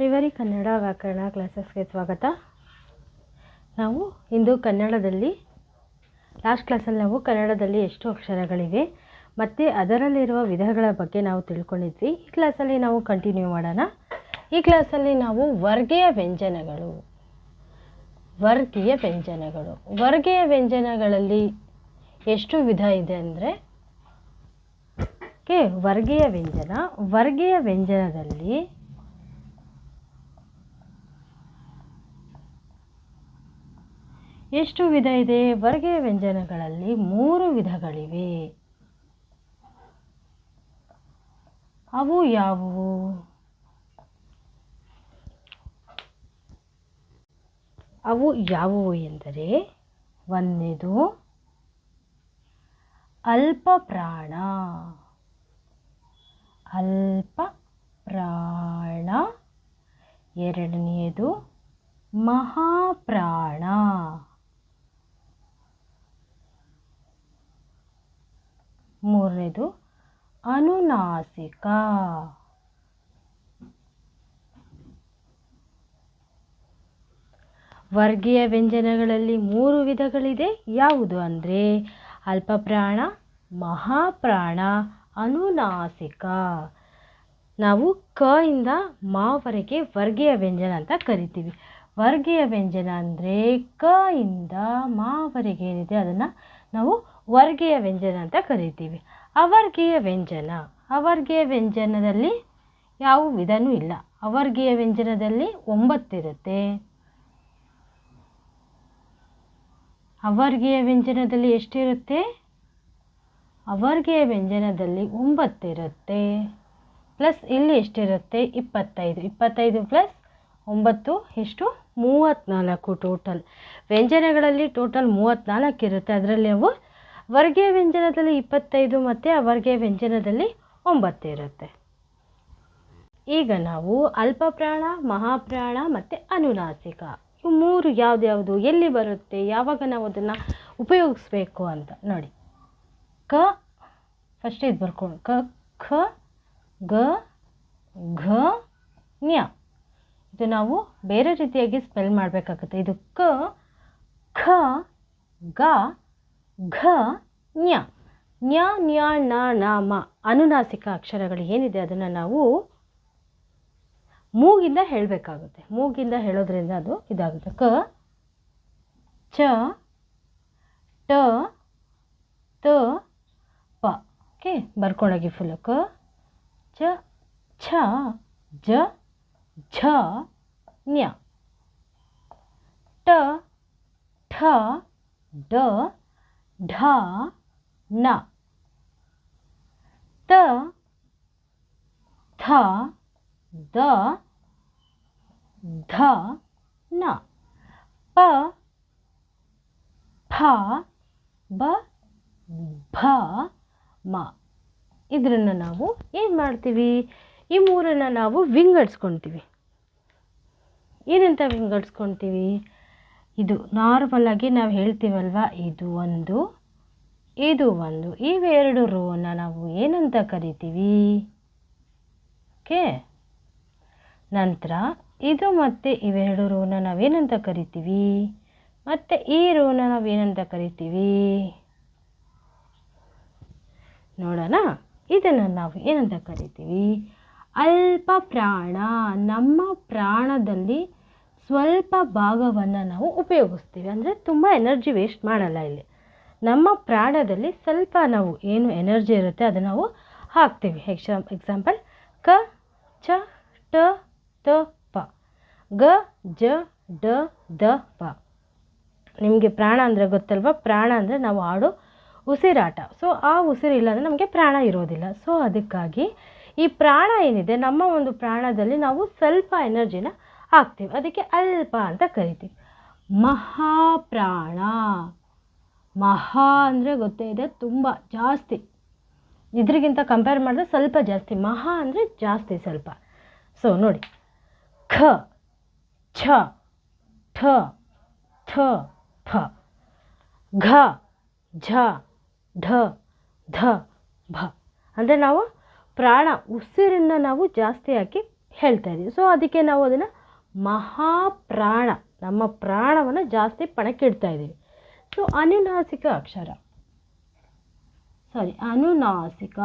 ಶ್ರೀವಾರಿ ಕನ್ನಡ ವ್ಯಾಕರಣ ಕ್ಲಾಸಸ್ಗೆ ಸ್ವಾಗತ. ನಾವು ಇಂದು ಕನ್ನಡದಲ್ಲಿ, ಲಾಸ್ಟ್ ಕ್ಲಾಸಲ್ಲಿ ನಾವು ಕನ್ನಡದಲ್ಲಿ ಎಷ್ಟು ಅಕ್ಷರಗಳಿವೆ, ಮತ್ತು ಅದರಲ್ಲಿರುವ ವಿಧಗಳ ಬಗ್ಗೆ ನಾವು ತಿಳ್ಕೊಂಡಿದ್ವಿ. ಈ ಕ್ಲಾಸಲ್ಲಿ ನಾವು ಕಂಟಿನ್ಯೂ ಮಾಡೋಣ. ಈ ಕ್ಲಾಸಲ್ಲಿ ನಾವು ವರ್ಗೀಯ ವ್ಯಂಜನಗಳು. ವರ್ಗೀಯ ವ್ಯಂಜನಗಳು. ವರ್ಗೀಯ ವ್ಯಂಜನಗಳಲ್ಲಿ ಎಷ್ಟು ವಿಧ ಇದೆ ಅಂದರೆ ವರ್ಗೀಯ ವ್ಯಂಜನ. ವರ್ಗೀಯ ವ್ಯಂಜನದಲ್ಲಿ ಎಷ್ಟು ವಿಧ ಇದೆ? ವರ್ಗೀಯ ವ್ಯಂಜನಗಳಲ್ಲಿ ಮೂರು ವಿಧಗಳಿವೆ. ಅವು ಯಾವುವು? ಅವು ಯಾವುವು ಎಂದರೆ ಒಂದನೇದು ಅಲ್ಪ ಪ್ರಾಣ. ಅಲ್ಪ ಪ್ರಾಣ. ಎರಡನೆಯದು ಮಹಾಪ್ರಾಣ. ಮೂರನೇದು ಅನುನಾಸಿಕ. ವರ್ಗೀಯ ವ್ಯಂಜನಗಳಲ್ಲಿ ಮೂರು ವಿಧಗಳಿದೆ. ಯಾವುದು ಅಂದರೆ ಅಲ್ಪಪ್ರಾಣ, ಮಹಾಪ್ರಾಣ, ಅನುನಾಸಿಕ. ನಾವು ಕ ಇಂದ ಮಾವರೆಗೆ ವರ್ಗೀಯ ವ್ಯಂಜನ ಅಂತ ಕರಿತೀವಿ. ವರ್ಗೀಯ ವ್ಯಂಜನ ಅಂದರೆ ಕ ಇಂದ ಮಾವರೆಗೆ ಏನಿದೆ ಅದನ್ನು ನಾವು ವರ್ಗೀಯ ವ್ಯಂಜನ ಅಂತ ಕರಿತೀವಿ. ಅವರ್ಗೀಯ ವ್ಯಂಜನ. ಅವರ್ಗೀಯ ವ್ಯಂಜನದಲ್ಲಿ ಯಾವ ವಿಧನೂ ಇಲ್ಲ. ಅವರ್ಗೀಯ ವ್ಯಂಜನದಲ್ಲಿ ಒಂಬತ್ತಿರುತ್ತೆ ಅವರ್ಗೀಯ ವ್ಯಂಜನದಲ್ಲಿ ಎಷ್ಟಿರುತ್ತೆ ಅವರ್ಗೀಯ ವ್ಯಂಜನದಲ್ಲಿ ಒಂಬತ್ತಿರುತ್ತೆ ಪ್ಲಸ್ ಇಲ್ಲಿ ಎಷ್ಟಿರುತ್ತೆ? ಇಪ್ಪತ್ತೈದು. ಇಪ್ಪತ್ತೈದು ಪ್ಲಸ್ ಒಂಬತ್ತು ಎಷ್ಟು? ಮೂವತ್ತ್ನಾಲ್ಕು ಟೋಟಲ್. ವ್ಯಂಜನಗಳಲ್ಲಿ ಟೋಟಲ್ ಮೂವತ್ತ್ನಾಲ್ಕು ಇರುತ್ತೆ. ಅದರಲ್ಲಿ ನಾವು ವರ್ಗೀಯ ವ್ಯಂಜನದಲ್ಲಿ ಇಪ್ಪತ್ತೈದು ಮತ್ತು ಅವರ್ಗೀಯ ವ್ಯಂಜನದಲ್ಲಿ ಒಂಬತ್ತು ಇರುತ್ತೆ. ಈಗ ನಾವು ಅಲ್ಪಪ್ರಾಣ, ಮಹಾಪ್ರಾಣ ಮತ್ತು ಅನುನಾಸಿಕ. ಇವು ಮೂರು ಯಾವ್ದ್ಯಾವುದು ಎಲ್ಲಿ ಬರುತ್ತೆ, ಯಾವಾಗ ನಾವು ಅದನ್ನು ಉಪಯೋಗಿಸ್ಬೇಕು ಅಂತ ನೋಡಿ. ಕ ಫಸ್ಟ್ ಇದು ಬರ್ಕೊಂಡು. ಕ, ಖ, ಗ, ಘ, ನ್ಯ. ಇದು ನಾವು ಬೇರೆ ರೀತಿಯಾಗಿ ಸ್ಪೆಲ್ ಮಾಡಬೇಕಾಗುತ್ತೆ. ಇದು ಕ, ಖ, ಗ ಘ ಞ ಞ ನ್ಯ ಣ ನ, ಮ. ಅನುನಾಸಿಕ ಅಕ್ಷರಗಳು ಏನಿದೆ ಅದನ್ನು ನಾವು ಮೂಗಿಂದ ಹೇಳಬೇಕಾಗುತ್ತೆ. ಮೂಗಿಂದ ಹೇಳೋದ್ರಿಂದ ಅದು ಇದಾಗುತ್ತೆ. ಕ, ಚ, ಟ, ತ, ಪ. ಓಕೆ ಬರ್ಕೊಂಡೋಗಿ ಫುಲ್ಲು ಕ, ಚ, ಛ, ಜ, ಝ, ನ್ಯ. ಟ, ಠ, ಡ ಢ, ನ. ತ, ಥ, ದ, ಧ, ನ. ಪ ಫ ಬ ಭ ಮ. ಇದರನ್ನು ನಾವು ಏನು ಮಾಡ್ತೀವಿ? ಈ ಮೂರನ್ನು ನಾವು ವಿಂಗಡಿಸ್ಕೊಳ್ತೀವಿ ಏನಂತ ವಿಂಗಡಿಸ್ಕೊಳ್ತೀವಿ ಇದು ನಾರ್ಮಲಾಗಿ ನಾವು ಹೇಳ್ತೀವಲ್ವ? ಇದು ಒಂದು ಇದು ಒಂದು. ಇವೆರಡು ರೋನ ನಾವು ಏನಂತ ಕರಿತೀವಿ? ಓಕೆ ನಂತರ ಇದು ಮತ್ತು ಇವೆರಡು ರೋನ ನಾವೇನಂತ ಕರಿತೀವಿ? ಮತ್ತು ಈ ರೋನ ನಾವೇನಂತ ಕರಿತೀವಿ? ನೋಡೋಣ. ಇದನ್ನು ನಾವು ಏನಂತ ಕರಿತೀವಿ? ಅಲ್ಪ ಪ್ರಾಣ. ನಮ್ಮ ಪ್ರಾಣದಲ್ಲಿ ಸ್ವಲ್ಪ ಭಾಗವನ್ನು ನಾವು ಉಪಯೋಗಿಸ್ತೀವಿ. ಅಂದರೆ ತುಂಬ ಎನರ್ಜಿ ವೇಸ್ಟ್ ಮಾಡಲ್ಲ ಇಲ್ಲಿ. ನಮ್ಮ ಪ್ರಾಣದಲ್ಲಿ ಸ್ವಲ್ಪ ನಾವು ಏನು ಎನರ್ಜಿ ಇರುತ್ತೆ ಅದನ್ನು ನಾವು ಹಾಕ್ತೀವಿ. ಎಕ್ಸಾಮ್ ಎಕ್ಸಾಂಪಲ್ ಕ, ಚ, ಟ, ತ, ಪ. ಗ, ಜ, ಡ, ದ, ಪ. ನಿಮಗೆ ಪ್ರಾಣ ಅಂದರೆ ಗೊತ್ತಲ್ವ? ಪ್ರಾಣ ಅಂದರೆ ನಾವು ಆಡೋ ಉಸಿರಾಟ. ಸೊ ಆ ಉಸಿರಿಲ್ಲ ಅಂದರೆ ನಮಗೆ ಪ್ರಾಣ ಇರೋದಿಲ್ಲ. ಸೊ ಅದಕ್ಕಾಗಿ ಈ ಪ್ರಾಣ ಏನಿದೆ, ನಮ್ಮ ಒಂದು ಪ್ರಾಣದಲ್ಲಿ ನಾವು ಸ್ವಲ್ಪ ಎನರ್ಜಿನ ಹಾಕ್ತೀವಿ. ಅದಕ್ಕೆ ಅಲ್ಪ ಅಂತ ಕರಿತೀವಿ. ಮಹಾಪ್ರಾಣ. ಮಹಾ ಅಂದರೆ ಗೊತ್ತೇ ಇದೆ, ತುಂಬ ಜಾಸ್ತಿ. ಇದ್ರಿಗಿಂತ ಕಂಪೇರ್ ಮಾಡಿದ್ರೆ ಸ್ವಲ್ಪ ಜಾಸ್ತಿ. ಮಹಾ ಅಂದರೆ ಜಾಸ್ತಿ ಸ್ವಲ್ಪ. ಸೊ ನೋಡಿ. ಖ, ಛ, ಠ ಥ ಫ ಘ, ಝ, ಢ, ಧ, ಭ. ಅಂದರೆ ನಾವು ಪ್ರಾಣ, ಉಸಿರನ್ನು ನಾವು ಜಾಸ್ತಿ ಹಾಕಿ ಹೇಳ್ತಾ ಇದ್ದೀವಿ ಸೊ ಅದಕ್ಕೆ ನಾವು ಅದನ್ನು ಮಹಾಪ್ರಾಣ. ನಮ್ಮ ಪ್ರಾಣವನ್ನು ಜಾಸ್ತಿ ಪಣಕ್ಕಿಡ್ತಾ ಇದ್ದೀವಿ. ಸೊ ಅನುನಾಸಿಕ ಅಕ್ಷರ. ಸಾರಿ ಅನುನಾಸಿಕ.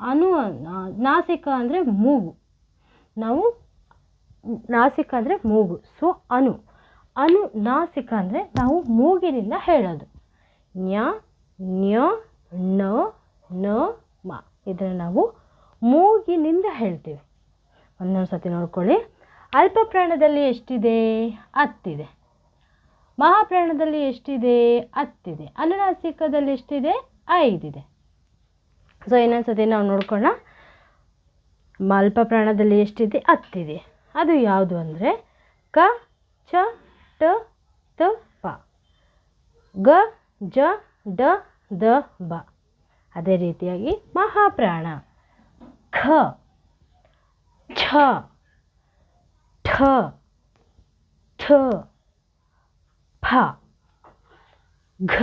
ಅನು ನಾಸಿಕ ಅಂದರೆ ಮೂಗು. ನಾವು ನಾಸಿಕ ಅಂದರೆ ಮೂಗು. ಸೊ ಅನು. ಅನು, ನಾಸಿಕ ಅಂದರೆ ನಾವು ಮೂಗಿನಿಂದ ಹೇಳೋದು. ನ್ಯ ನ್ಯ, ನ ನ, ಮ. ಇದನ್ನು ನಾವು ಮೂಗಿನಿಂದ ಹೇಳ್ತೀವಿ. ಒಂದೊಂದು ಸತಿ ನೋಡ್ಕೊಳ್ಳಿ. ಅಲ್ಪ ಪ್ರಾಣದಲ್ಲಿ ಎಷ್ಟಿದೆ? ಹತ್ತಿದೆ. ಮಹಾಪ್ರಾಣದಲ್ಲಿ ಎಷ್ಟಿದೆ? ಹತ್ತಿದೆ. ಅನುನಾಸಿಕದಲ್ಲಿ ಎಷ್ಟಿದೆ? ಐದಿದೆ. ಸೊ ಇನ್ನೊಂದು ಸತಿ ನಾವು ನೋಡ್ಕೊಳ್ಳೋಣ ಅಲ್ಪ ಪ್ರಾಣದಲ್ಲಿ ಎಷ್ಟಿದೆ? ಹತ್ತಿದೆ. ಅದು ಯಾವುದು ಅಂದರೆ ಕ, ಚ, ಟ, ತ, ಪ. ಗ, ಜ, ಡ, ದ, ಬ. ಅದೇ ರೀತಿಯಾಗಿ ಮಹಾಪ್ರಾಣ. ಖ, ಛ. ಠ ಠ ಫ ಘ,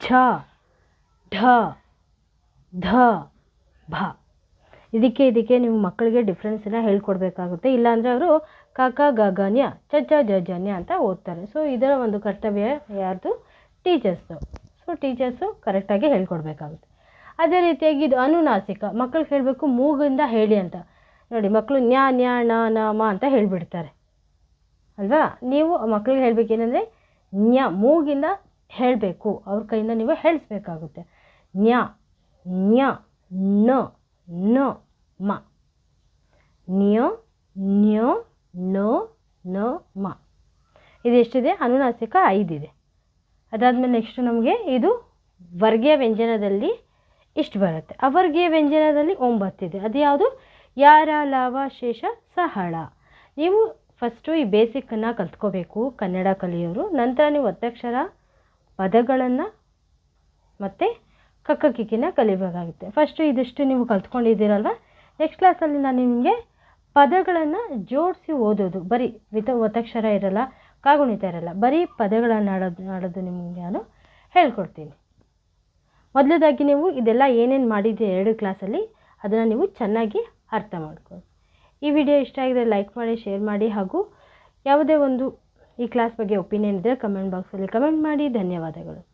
ಝ, ಢ, ಧ ಭ ಇದಕ್ಕೆ ಇದಕ್ಕೆ ನೀವು ಮಕ್ಕಳಿಗೆ ಡಿಫ್ರೆನ್ಸನ್ನ ಹೇಳ್ಕೊಡ್ಬೇಕಾಗುತ್ತೆ. ಇಲ್ಲಾಂದರೆ ಅವರು ಕಕ ಗಗನ್ಯ ಚ ಚ ಜನ್ಯ ಅಂತ ಓದ್ತಾರೆ. ಸೊ ಇದರ ಒಂದು ಕರ್ತವ್ಯ ಯಾರ್ದು? ಟೀಚರ್ಸ್ದು ಸೊ ಟೀಚರ್ಸು ಕರೆಕ್ಟಾಗಿ ಹೇಳ್ಕೊಡ್ಬೇಕಾಗುತ್ತೆ. ಅದೇ ರೀತಿಯಾಗಿ ಇದು ಅನುನಾಸಿಕ. ಮಕ್ಕಳಿಗೆ ಹೇಳಬೇಕು ಮೂಗಿಂದ ಹೇಳಿ ಅಂತ. ನೋಡಿ ಮಕ್ಕಳು ನ್ಯಾ ನ್ಯಾ ನ ಮ ಅಂತ ಹೇಳಿಬಿಡ್ತಾರೆ. ಅಲ್ವಾ? ನೀವು ಮಕ್ಕಳಿಗೆ ಹೇಳಬೇಕೇನೆಂದರೆ, ನ್ಯ ಮೂಗಿಂದ ಹೇಳಬೇಕು. ಅವ್ರ ಕೈಯಿಂದ ನೀವು ಹೇಳಿಸ್ಬೇಕಾಗುತ್ತೆ. ನ್ಯ ನ್ಯ, ನ ನ, ಮ. ನ್ಯ ನ್ಯ, ನ ನ, ಮ. ಇದೆಷ್ಟಿದೆ ಅನುನಾಸಿಕ ಐದಿದೆ. ಅದಾದಮೇಲೆ ನೆಕ್ಸ್ಟ್ ನಮಗೆ ಇದು ವರ್ಗೀಯ ವ್ಯಂಜನದಲ್ಲಿ ಇಷ್ಟು ಬರುತ್ತೆ. ಅವರ್ಗೀಯ ವ್ಯಂಜನದಲ್ಲಿ ಒಂಬತ್ತಿದೆ. ಅದು ಯಾವುದು ಯಾರ ಲಾವ ಶೇಷ ಸಹಳ. ನೀವು ಫಸ್ಟು ಈ ಬೇಸಿಕ್ಕನ್ನು ಕಲ್ತ್ಕೋಬೇಕು, ಕನ್ನಡ ಕಲಿಯೋರು. ನಂತರ ನೀವು ಒತ್ತಕ್ಷರ ಪದಗಳನ್ನು ಮತ್ತು ಕಕ್ಕ ಕಿಕ್ಕಿನ ಕಲಿಬೇಕಾಗುತ್ತೆ. ಫಸ್ಟು ಇದಿಷ್ಟು ನೀವು ಕಲ್ತ್ಕೊಂಡಿದ್ದೀರಲ್ವ? ನೆಕ್ಸ್ಟ್ ಕ್ಲಾಸಲ್ಲಿ ನಾನು ನಿಮಗೆ ಪದಗಳನ್ನು ಜೋಡಿಸಿ ಓದೋದು. ಬರೀ ವಿತ ಒತ್ತಕ್ಷರ ಇರಲ್ಲ, ಕಾಗುಣಿತ ಇರಲ್ಲ, ಬರೀ ಪದಗಳನ್ನು ಆಡೋದು ಆಡೋದು ನಿಮಗೆ ನಾನು ಹೇಳ್ಕೊಡ್ತೀನಿ. ಮೊದಲದಾಗಿ ನೀವು ಇದೆಲ್ಲ ಏನೇನು ಮಾಡಿದ್ದೀರಿ ಎರಡು ಕ್ಲಾಸಲ್ಲಿ ಅದನ್ನು ನೀವು ಚೆನ್ನಾಗಿ ಅರ್ಥ ಮಾಡ್ಕೊಳ್ಳಿ. ಈ ವಿಡಿಯೋ ಇಷ್ಟ ಆಗಿದ್ರೆ ಲೈಕ್ ಮಾಡಿ ಶೇರ್ ಮಾಡಿ ಹಾಗೂ ಯಾವುದೇ ಒಂದು ಈ ಕ್ಲಾಸ್ ಬಗ್ಗೆ ಒಪಿನಿಯನ್ ಇದ್ದರೆ ಕಮೆಂಟ್ ಬಾಕ್ಸಲ್ಲಿ ಕಮೆಂಟ್ ಮಾಡಿ. ಧನ್ಯವಾದಗಳು.